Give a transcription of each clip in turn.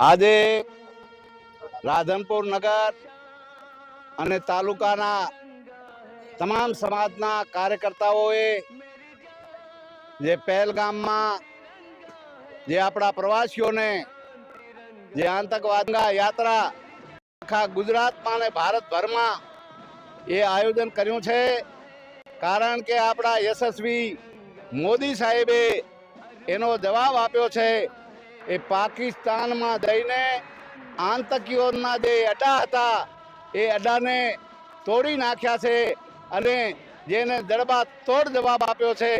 આજે રાધનપુર નગર અને તાલુકાના તમામ સમાજના કાર્યકર્તાઓએ જે પહેલગામમાં જે આપણા પ્રવાસીઓને જે આતંકવાદના યાત્રા આખા ગુજરાતમાં અને ભારતભરમાં એ આયોજન કર્યું છે, કારણ કે આપણા યશસ્વી મોદી સાહેબે એનો જવાબ આપ્યો છે એ પાકિસ્તાનમાં જઈને આતંકીઓના જે અડ્ડા હતા, એ અડાને તોડી નાખ્યા છે અને જેને દરબાર તોડ જવાબ આપ્યો છે,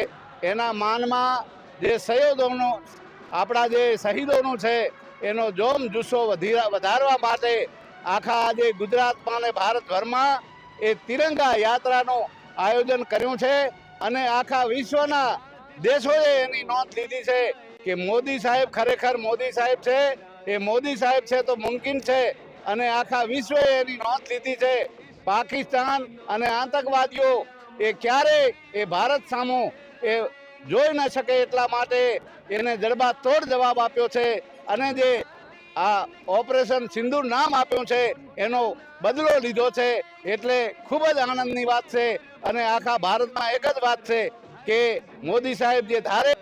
એના માનમાં જે સહયોગોનો આપણા જે શહીદોનું છે, એનો જોમ જુસ્સો વધી વધારવા માટે આખા આજે ગુજરાતમાં અને ભારતભરમાં એ તિરંગા યાત્રાનું આયોજન કર્યું છે અને આખા વિશ્વના દેશોએ એની નોંધ લીધી છે કે મોદી સાહેબ ખરેખર મોદી સાહેબ છે. એ મોદી સાહેબ છે તો મુમકિન છે અને આખા વિશ્વએ એની નોંધ લીધી છે. પાકિસ્તાન અને આતંકવાદીઓ એ ક્યારે એ ભારત સામો એ જોઈ ન શકે એટલા માટે એને જડબા તોડ જવાબ આપ્યો છે અને જે આ ઓપરેશન સિંદૂર નામ આપ્યું છે એનો બદલો લીધો છે. એટલે ખૂબ જ આનંદની વાત છે અને આખા ભારતમાં એક જ વાત છે કે મોદી સાહેબ જે ધારે